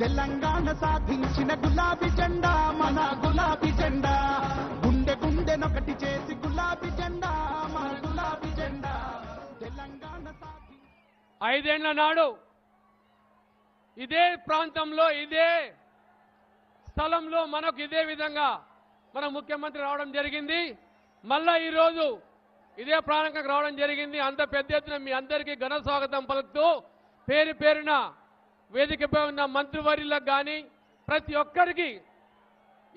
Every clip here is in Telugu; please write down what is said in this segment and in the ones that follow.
తెలంగాణ సాధించిన గులాబీ జెండా మన గులాబీ జెండా. గుండె గుండెనొకటి చేసి గులాబీ జెండా మన గులాబీ జెండా. తెలంగాణ ఐదేళ్ళ నాడు ఇదే ప్రాంతంలో ఇదే స్థలంలో మనకు ఇదే విధంగా మన ముఖ్యమంత్రి రావడం జరిగింది. మళ్ళా ఈరోజు ఇదే ప్రాణంగా రావడం జరిగింది. అంత పెద్ద ఎత్తున మీ అందరికీ ఘన స్వాగతం పలుకుతూ పేరు పేరున వేదికపై ఉన్న మంత్రివర్యులకు కానీ ప్రతి ఒక్కరికి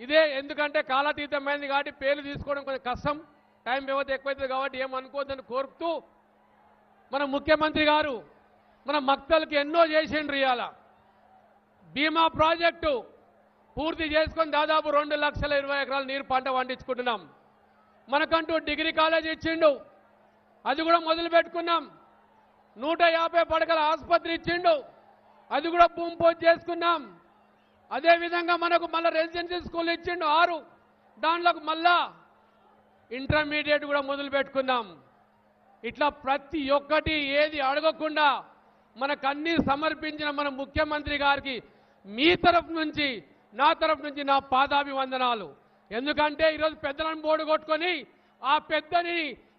ఇదే ఎందుకంటే కాలాతీతమైంది కాబట్టి పేర్లు తీసుకోవడం కొంచెం కష్టం. టైం వ్యవధి ఎక్కువైతుంది కాబట్టి ఏమనుకోవద్దని కోరుతూ మన ముఖ్యమంత్రి గారు మన మక్తలకి ఎన్నో చేసిండ్రు ఇవాళ బీమా ప్రాజెక్టు పూర్తి చేసుకొని దాదాపు రెండు లక్షల ఇరవై ఎకరాల నీరు పంట పండించుకుంటున్నాం. మనకంటూ డిగ్రీ కాలేజ్ ఇచ్చిండు. అది కూడా మొదలు పెట్టుకున్నాం నూట యాభై పడకల ఆసుపత్రి ఇచ్చిండు. అది కూడా భూమి పూజ చేసుకున్నాం. అదేవిధంగా మనకు మళ్ళీ రెసిడెన్షియల్ స్కూల్ ఇచ్చిండు ఆరు. దాంట్లోకి మళ్ళా ఇంటర్మీడియట్ కూడా మొదలు పెట్టుకున్నాం ఇట్లా ప్రతి ఒక్కటి ఏది అడగకుండా మనకు అన్ని సమర్పించిన మన ముఖ్యమంత్రి గారికి మీ తరఫు నుంచి నా తరఫు నుంచి నా పాదాభివందనాలు. ఎందుకంటే ఈరోజు పెద్దలను బోర్డు కొట్టుకొని ఆ పెద్దని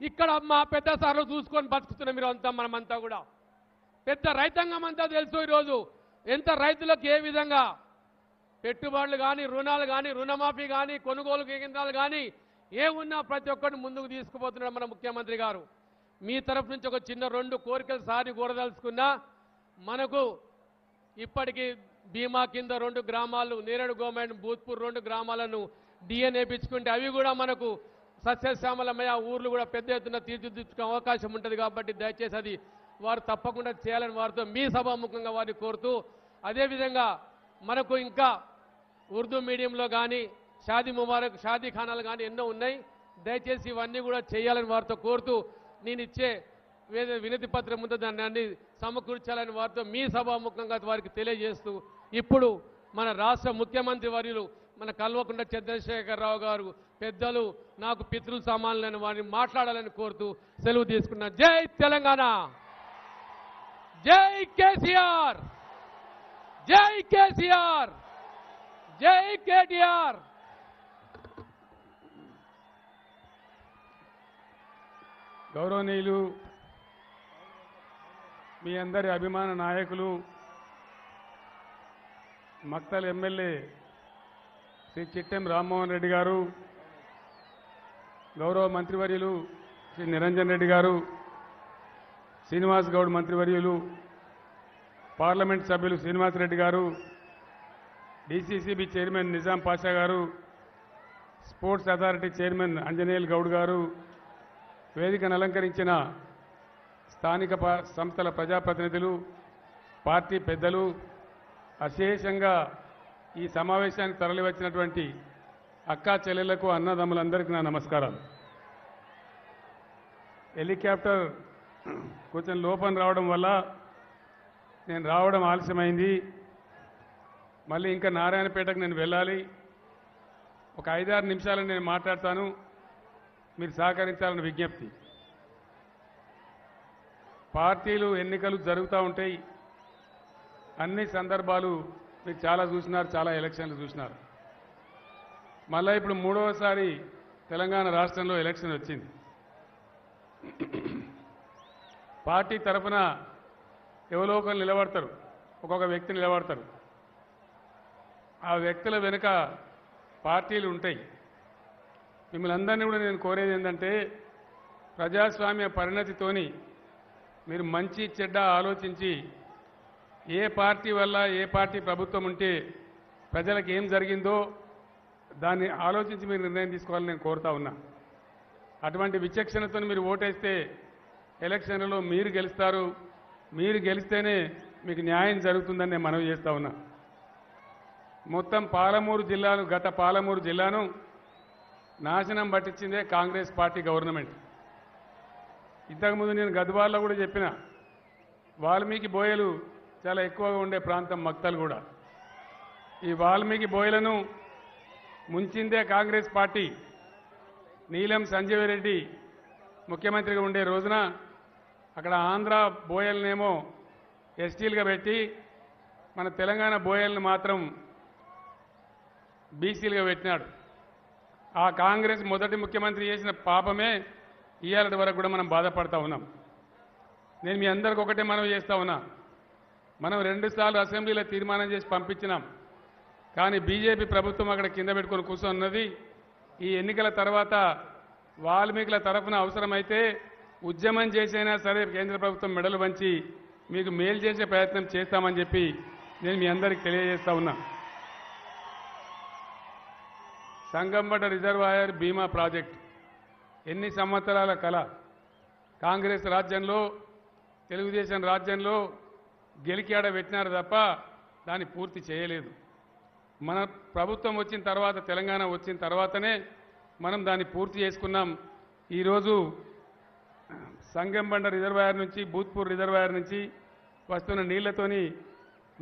ఇక్కడ మా పెద్ద సార్లు చూసుకొని బతుకుతున్నాం మీరు అంతా మనమంతా కూడా. పెద్ద రైతాంగం అంతా తెలుసు ఈరోజు. ఎంత రైతులకు ఏ విధంగా పెట్టుబడులు కానీ రుణాలు కానీ రుణమాఫీ కానీ కొనుగోలు కేంద్రాలు కానీ ఏమున్నా ప్రతి ఒక్కరిని ముందుకు తీసుకుపోతున్నాడు మన ముఖ్యమంత్రి గారు. మీ తరఫు నుంచి ఒక చిన్న రెండు కోరికలు సారి కూడదలుచుకున్నా మనకు ఇప్పటికీ బీమా కింద రెండు గ్రామాలు నేరేడు గవర్నమెంట్ భూత్పూర్ రెండు గ్రామాలను డిఎన్ వేయించుకుంటే అవి కూడా మనకు సస్యశ్యామలమయ ఊర్లు కూడా పెద్ద ఎత్తున తీర్చిదిద్దుకునే అవకాశం ఉంటుంది కాబట్టి దయచేసి అది వారు తప్పకుండా చేయాలని వారితో మీ సభాముఖంగా వారిని కోరుతూ అదేవిధంగా మనకు ఇంకా ఉర్దూ మీడియంలో కానీ షాదీ ముబారక్ షాదీ ఖానాలు కానీ ఎన్నో ఉన్నాయి. దయచేసి ఇవన్నీ కూడా చేయాలని వారితో కోరుతూ నేను ఇచ్చే వినతి పత్రం ఉందో దాన్ని సమకూర్చాలని వారితో మీ సభాముఖంగా వారికి తెలియజేస్తూ ఇప్పుడు మన రాష్ట్ర ముఖ్యమంత్రి వర్యులు మన కల్వకుంట చంద్రశేఖరరావు గారు పెద్దలు నాకు పితృ సమానులని వారిని మాట్లాడాలని కోరుతూ సెలవు తీసుకున్నా. జై తెలంగాణ! జై కేసీఆర్! జై కేసీఆర్! జై కేటీఆర్! గౌరవనీయులు మీ అందరి అభిమాన నాయకులు మక్తల్ ఎమ్మెల్యే శ్రీ చిట్టెం రామ్మోహన్ రెడ్డి గారు గౌరవ మంత్రివర్యులు శ్రీ నిరంజన్ రెడ్డి గారు శ్రీనివాస్ గౌడ్ మంత్రివర్యులు పార్లమెంట్ సభ్యులు శ్రీనివాస్ రెడ్డి గారు DCCB chairman Nizam Pasha garu sports authority chairman Anjaneyul Goud garu వేదికను అలంకరించిన స్థానిక సంస్థల ప్రజాప్రతినిధులు పార్టీ పెద్దలు అశేషంగా ఈ సమావేశానికి తరలివచ్చినటువంటి అక్కా చెల్లెళ్ళకు అన్నదమ్ములందరికీ నా నమస్కారాలు. హెలికాప్టర్ కొంచెం లోపం రావడం వల్ల నేను రావడం ఆలస్యమైంది. మళ్ళీ ఇంకా నారాయణపేటకు నేను వెళ్ళాలి. ఒక ఐదారు నిమిషాలు నేను మాట్లాడతాను. మీరు సహకరించాలని విజ్ఞప్తి. పార్టీలు ఎన్నికలు జరుగుతూ ఉంటాయి. అన్ని సందర్భాలు మీరు చాలా చూసినారు చాలా ఎలక్షన్లు చూసినారు. మళ్ళీ ఇప్పుడు మూడవసారి తెలంగాణ రాష్ట్రంలో ఎలక్షన్ వచ్చింది. పార్టీ తరఫున ఎవరో ఒకరు నిలబడతారు. ఒక్కొక్క వ్యక్తి నిలబడతారు. ఆ వ్యక్తుల వెనుక పార్టీలు ఉంటాయి. మిమ్మల్ని అందరినీ కూడా నేను కోరేది ఏంటంటే ప్రజాస్వామ్య పరిణతితోని మీరు మంచి చెడ్డ ఆలోచించి ఏ పార్టీ వల్ల ఏ పార్టీ ప్రభుత్వం ఉంటే ప్రజలకు ఏం జరిగిందో దాన్ని ఆలోచించి మీరు నిర్ణయం తీసుకోవాలని నేను కోరుతా ఉన్నా. అటువంటి విచక్షణతో మీరు ఓటేస్తే ఎలక్షన్లలో మీరు గెలుస్తారు. మీరు గెలిస్తేనే మీకు న్యాయం జరుగుతుందని నేను మనవి చేస్తా ఉన్నా. మొత్తం పాలమూరు జిల్లాను గత పాలమూరు జిల్లాను నాశనం పట్టించిందే కాంగ్రెస్ పార్టీ గవర్నమెంట్. ఇంతకుముందు నేను గద్వాల్లో కూడా చెప్పిన వాల్మీకి బోయలు చాలా ఎక్కువగా ఉండే ప్రాంతం మక్తలు కూడా. ఈ వాల్మీకి బోయలను ముంచిందే కాంగ్రెస్ పార్టీ. నీలం సంజీవ్ రెడ్డి ముఖ్యమంత్రిగా ఉండే రోజున అక్కడ ఆంధ్ర బోయల్నేమో ఎస్టీలుగా పెట్టి మన తెలంగాణ బోయల్ని మాత్రం బీసీలుగా పెట్టినాడు. ఆ కాంగ్రెస్ మొదటి ముఖ్యమంత్రి చేసిన పాపమే ఇవాళ వరకు కూడా మనం బాధపడతా ఉన్నాం. నేను మీ అందరికి ఒకటే మనం చేస్తా ఉన్నా. మనం రెండుసార్లు అసెంబ్లీలో తీర్మానం చేసి పంపించినాం. కానీ బీజేపీ ప్రభుత్వం అక్కడ కింద పెట్టుకొని కూర్చొన్నది ఈ ఎన్నికల తర్వాత వాల్మీకుల తరఫున అవసరమైతే ఉద్యమం చేసైనా సరే కేంద్ర ప్రభుత్వం మెడలు వంచి మీకు మేలు చేసే ప్రయత్నం చేస్తామని చెప్పి నేను మీ అందరికి తెలియజేస్తా ఉన్నా. Sangambata reservoir Bhima project. ఎన్ని సంవత్సరాల కళ. కాంగ్రెస్ రాజ్యంలో తెలుగుదేశం రాజ్యంలో గెలికాడ పెట్టినారు తప్ప దాన్ని పూర్తి చేయలేదు. మన ప్రభుత్వం వచ్చిన తర్వాత తెలంగాణ వచ్చిన తర్వాతనే మనం దాన్ని పూర్తి చేసుకున్నాం. ఈరోజు సంగంబండ రిజర్వాయర్ నుంచి భూత్పూర్ రిజర్వాయర్ నుంచి వస్తున్న నీళ్ళతోని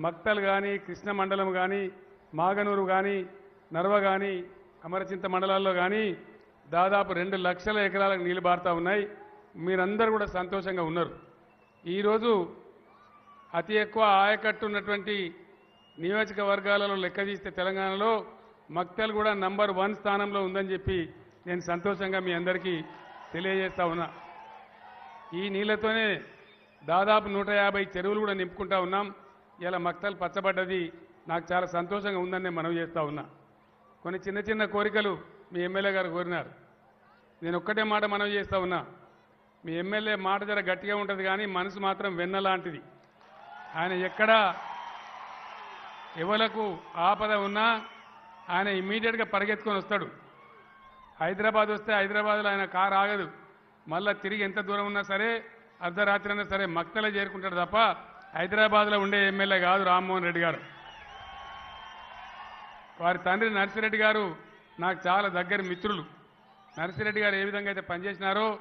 మక్తల్ కానీ కృష్ణ మండలం కానీ మాగనూరు కానీ నర్వ కానీ అమరచింత మండలాల్లో కానీ దాదాపు రెండు లక్షల ఎకరాలకు నీళ్ళు బారుతూ ఉన్నాయి. మీరందరూ కూడా సంతోషంగా ఉన్నారు. ఈరోజు అతి ఎక్కువ ఆయకట్టు ఉన్నటువంటి నియోజకవర్గాలలో లెక్క తీస్తే తెలంగాణలో మక్తల్ కూడా నంబర్ వన్ స్థానంలో ఉందని చెప్పి నేను సంతోషంగా మీ అందరికీ తెలియజేస్తా ఉన్నా. ఈ నీళ్ళతోనే దాదాపు నూట యాభై చెరువులు కూడా నింపుకుంటా ఉన్నాం. ఇలా మక్తల్ పచ్చబడ్డది నాకు చాలా సంతోషంగా ఉందని నేను మనవి చేస్తా ఉన్నా. కొన్ని చిన్న చిన్న కోరికలు మీ ఎమ్మెల్యే గారు కోరినారు. నేను ఒక్కటే మాట మనవి చేస్తా ఉన్నా. మీ ఎమ్మెల్యే మాట జర గట్టిగా ఉంటుంది కానీ మనసు మాత్రం వెన్న లాంటిది. ఆయన ఎక్కడా ఎవలకు ఆపద ఉన్నా ఆయన ఇమ్మీడియట్గా పరిగెత్తుకొని వస్తాడు. హైదరాబాద్ వస్తే హైదరాబాద్లో ఆయన కారు ఆగదు. మళ్ళా తిరిగి ఎంత దూరం ఉన్నా సరే అర్ధరాత్రి అయినా సరే మక్తలే చేరుకుంటాడు తప్ప హైదరాబాద్లో ఉండే ఎమ్మెల్యే కాదు రామ్మోహన్ రెడ్డి గారు. వారి తండ్రి నర్సిరెడ్డి గారు నాకు చాలా దగ్గర మిత్రులు. నర్సిరెడ్డి గారు ఏ విధంగా అయితే పనిచేసినారో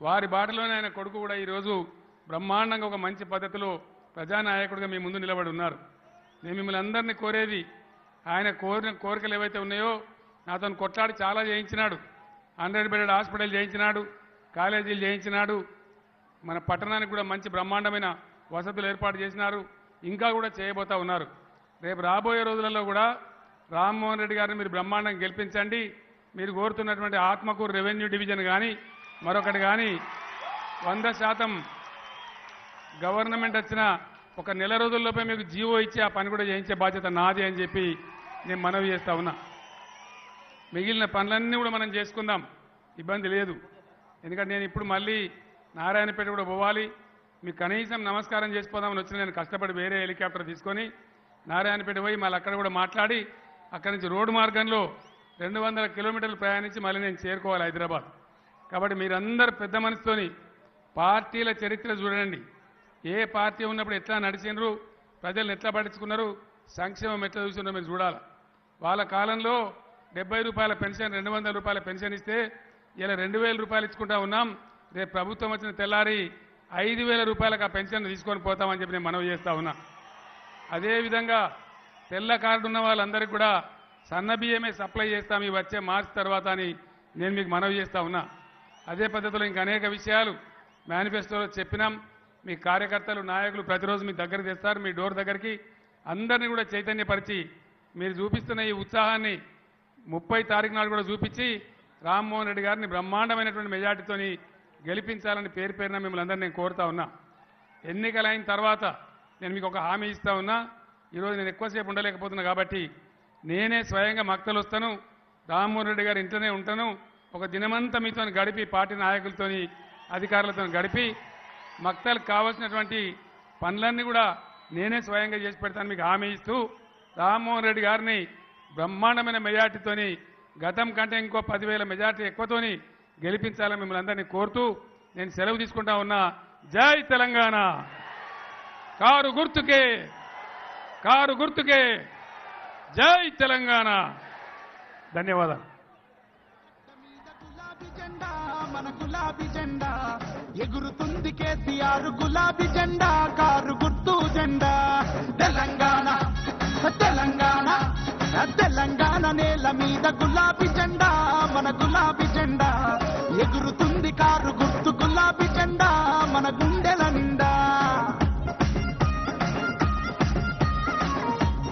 వారి బాటలోనే ఆయన కొడుకు కూడా ఈరోజు బ్రహ్మాండంగా ఒక మంచి పద్ధతిలో ప్రజానాయకుడిగా మీ ముందు నిలబడి ఉన్నారు. నేను మిమ్మల్ని అందరినీ కోరేది ఆయన కోరిన కోరికలు ఏవైతే ఉన్నాయో నాతో కొట్లాడి చాలా చేయించినాడు. హండ్రెడ్ బెడెడ్ హాస్పిటల్ చేయించినాడు కాలేజీలు చేయించినాడు. మన పట్టణానికి కూడా మంచి బ్రహ్మాండమైన వసతులు ఏర్పాటు చేసినారు. ఇంకా కూడా చేయబోతా ఉన్నారు. రేపు రాబోయే రోజులలో కూడా రామ్మోహన్ రెడ్డి గారిని మీరు బ్రహ్మాండంగా గెలిపించండి. మీరు కోరుతున్నటువంటి ఆత్మకూరు రెవెన్యూ డివిజన్ కానీ మరొకటి కానీ వంద శాతం గవర్నమెంట్ వచ్చిన ఒక నెల రోజుల్లోపే మీకు జీవో ఇచ్చి ఆ పని కూడా చేయించే బాధ్యత నాది అని చెప్పి నేను మనవి చేస్తా ఉన్నా. మిగిలిన పనులన్నీ కూడా మనం చేసుకుందాం. ఇబ్బంది లేదు. ఎందుకంటే నేను ఇప్పుడు మళ్ళీ నారాయణపేట కూడా పోవాలి. మీకు కనీసం నమస్కారం చేసిపోదామని వచ్చిన నేను కష్టపడి వేరే హెలికాప్టర్ తీసుకొని నారాయణపేట పోయి మళ్ళీ అక్కడ కూడా మాట్లాడి అక్కడి నుంచి రోడ్డు మార్గంలో రెండు వందల కిలోమీటర్లు ప్రయాణించి మళ్ళీ నేను చేరుకోవాలి హైదరాబాద్. కాబట్టి మీరందరూ పెద్ద మనసుతోని పార్టీల చరిత్ర చూడండి. ఏ పార్టీ ఉన్నప్పుడు ఎట్లా నడిచినరు ప్రజలను ఎట్లా పట్టించుకున్నారు సంక్షేమం ఎట్లా చూసినారో మీరు చూడాలి. వాళ్ళ కాలంలో డెబ్బై రూపాయల పెన్షన్ రెండు వందల రూపాయల పెన్షన్ ఇస్తే ఇలా రెండు వేల రూపాయలు ఇచ్చుకుంటా ఉన్నాం. రేపు ప్రభుత్వం వచ్చిన తెల్లారి ఐదు వేల రూపాయలకు ఆ పెన్షన్ తీసుకొని పోతామని చెప్పి నేను మనవి చేస్తా ఉన్నా. అదేవిధంగా తెల్ల కార్డు ఉన్న వాళ్ళందరికీ కూడా సన్న బియ్యమే సప్లై చేస్తాం ఈ వచ్చే మార్చి తర్వాత అని నేను మీకు మనవి చేస్తా ఉన్నా. అదే పద్ధతిలో ఇంకా అనేక విషయాలు మేనిఫెస్టోలో చెప్పినాం. మీ కార్యకర్తలు నాయకులు ప్రతిరోజు మీ దగ్గర తెస్తారు మీ డోర్ దగ్గరికి అందరినీ కూడా చైతన్యపరిచి మీరు చూపిస్తున్న ఈ ఉత్సాహాన్ని ముప్పై తారీఖు నాడు కూడా చూపించి రామ్మోహన్ రెడ్డి గారిని బ్రహ్మాండమైనటువంటి మెజార్టీతోని గెలిపించాలని పేరు పేరున మిమ్మల్ని అందరినీ నేను కోరుతా ఉన్నా. ఎన్నికలైన తర్వాత నేను మీకు ఒక హామీ ఇస్తా ఉన్నా. ఈరోజు నేను ఎక్కువసేపు ఉండలేకపోతున్నా కాబట్టి నేనే స్వయంగా మక్తలు వస్తాను. రామ్మోహన్ రెడ్డి గారి ఇంట్లోనే ఉంటాను. ఒక దినమంతా మీతో గడిపి పార్టీ నాయకులతోని అధికారులతో గడిపి మక్తలకు కావాల్సినటువంటి పనులన్నీ కూడా నేనే స్వయంగా చేసి పెడతాను మీకు హామీ ఇస్తూ రామ్మోహన్ రెడ్డి గారిని బ్రహ్మాండమైన మెజార్టీతోని గతం కంటే ఇంకో పదివేల మెజార్టీ ఎక్కువతోని గెలిపించాలని మిమ్మల్ని అందరినీ కోరుతూ నేను సెలవు తీసుకుంటా ఉన్నా. జై తెలంగాణ! కారు గుర్తుకే! కారు గుర్తుకే! జై తెలంగాణ! ధన్యవాదాలు. గులాబీ మన గులాబీ జెండా ఎగురుతుంది కేసీఆర్ గులాబీ జెండా. మీద గులాబీ జెండా